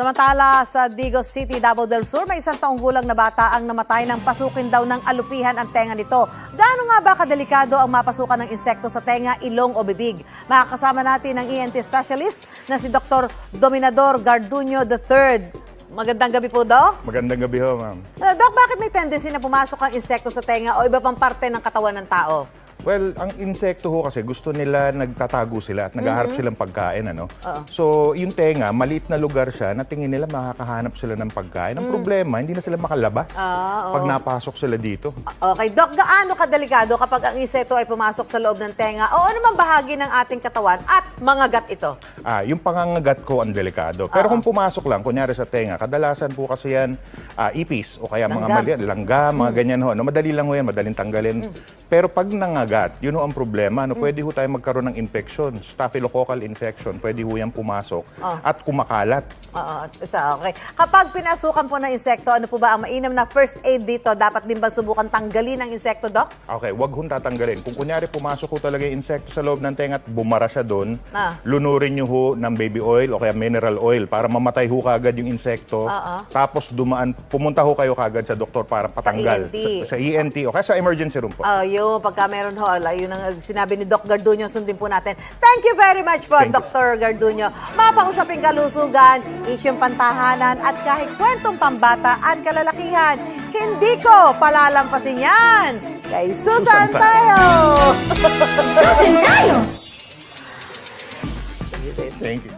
Samantala sa Digos City, Davao del Sur, may isang taong gulang na bata ang namatay ng pasukin daw ng alupihan ang tenga nito. Gaano nga ba kadelikado ang mapasukan ng insekto sa tenga, ilong o bibig? Makakasama natin ang ENT specialist na si Dr. Dominador Garduño III. Magandang gabi po, Doc. Magandang gabi ho, ma'am. Uh, Doc, bakit may tendency na pumasok ang insekto sa tenga o iba pang parte ng katawan ng tao? Well, ang insekto ho kasi gusto nila nagtatago sila at naghaharap silang pagkain, ano? Mm-hmm. Oo. So, yung tenga, maliit na lugar siya na tingin nila makakahanap sila ng pagkain. Ang problema, hindi na sila makalabas Mm. Ah, oo. pag napasok sila dito. Okay, Doc, gaano kadelikado kapag ang insekto ay pumasok sa loob ng tenga o anumang bahagi ng ating katawan at mangagat ito? Ah, yung pangangagat ko ang delikado. Pero kung pumasok lang, kunyari sa tenga, kadalasan po kasi yan ah, ipis o kaya mga Langgam. mali, langgam, mga ganyan ho. No, madali lang ho yan, madaling tanggalin. Pero pag nangagat, yun ho ang problema. No, Pwede ho tayo magkaroon ng infection, staphylococcal infection. Pwede ho yan pumasok Ah. at kumakalat. Oo, isa, okay. Kapag pinasukan po ng insekto, ano po ba ang mainam na first aid dito? Dapat din ba subukan tanggalin ang insekto, Doc? Okay, wag hong tatanggalin. Kung kunyari pumasok ho talaga yung insekto sa loob ng tenga at bumara siya doon, Ah. lunurin nyo ho ng baby oil o kaya mineral oil para mamatay ho kagad yung insekto. Ah, ah. Tapos dumaan, pumunta ho kayo kagad sa doktor para patanggal. ENT. Sa, sa ENT o kaya sa emergency room po. Oh, yun, pagka meron ho, ala, yun ang sinabi ni Doc Garduño, sundin po natin. Thank you very much po, Thank you. Dr. Garduño. Mapausaping kalusugan, isyong pantahanan, at kahit kwentong pambata at kalalakihan, hindi ko palalampasin yan. Kay Susan, Susan tayo! Susan tayo! Thank you.